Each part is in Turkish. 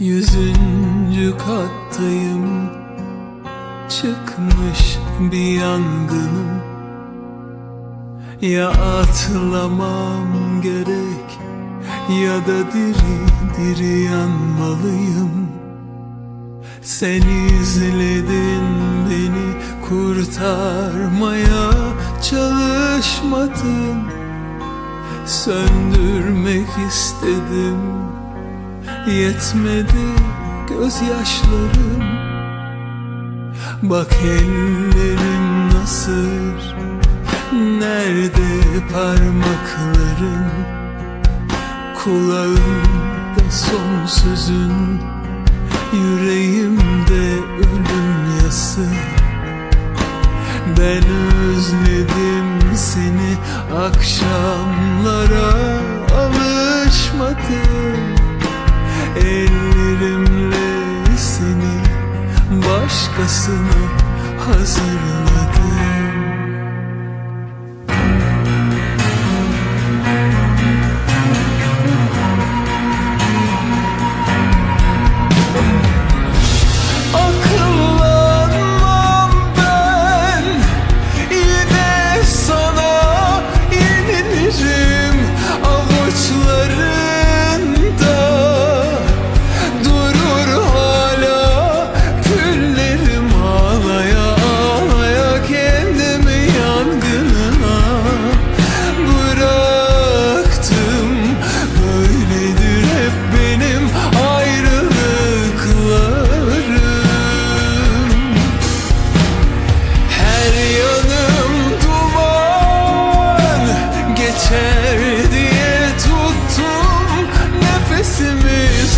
Yüzüncü kattayım. Çıkmış bir yangınım. Ya atlamam gerek Ya da diri diri yanmalıyım. Sen izledin beni kurtarmaya çalışmadın. Söndürmek istedim Yetmedi gözyaşlarım. Bak ellerim nasır. Nerede parmaklarım Kulağımda son sözün Yüreğimde ölüm yası. Ben özledim seni. Akşamlara alışmadım Ellerimle seni başkasına hazırladım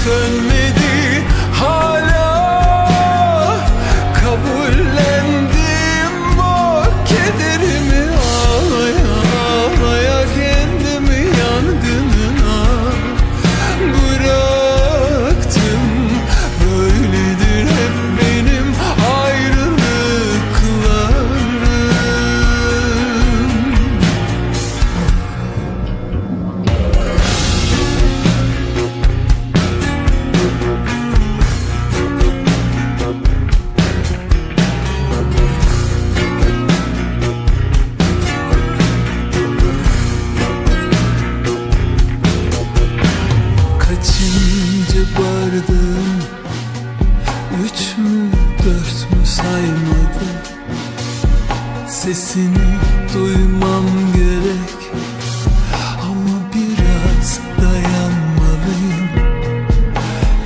Nefesimi Bardağım Üç mü dört mü saymadım. Sesini duymam gerek. Ama biraz dayanmalıyım.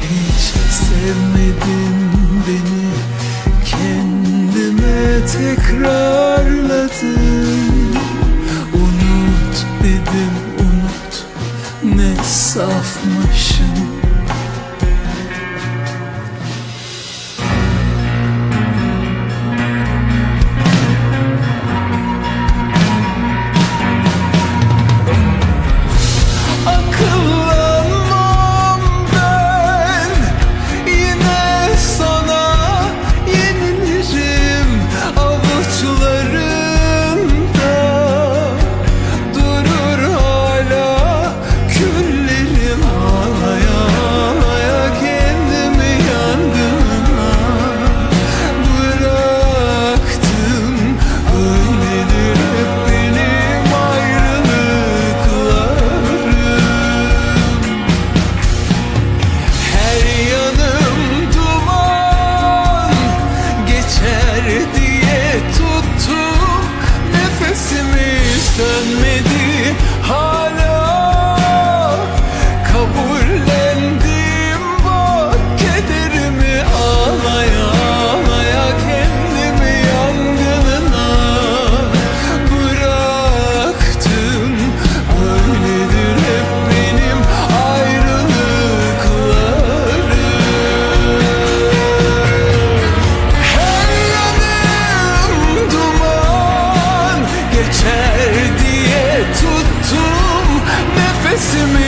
Hiç sevmedin beni. Kendime tekrarladım geçer diye tuttum nefesimi.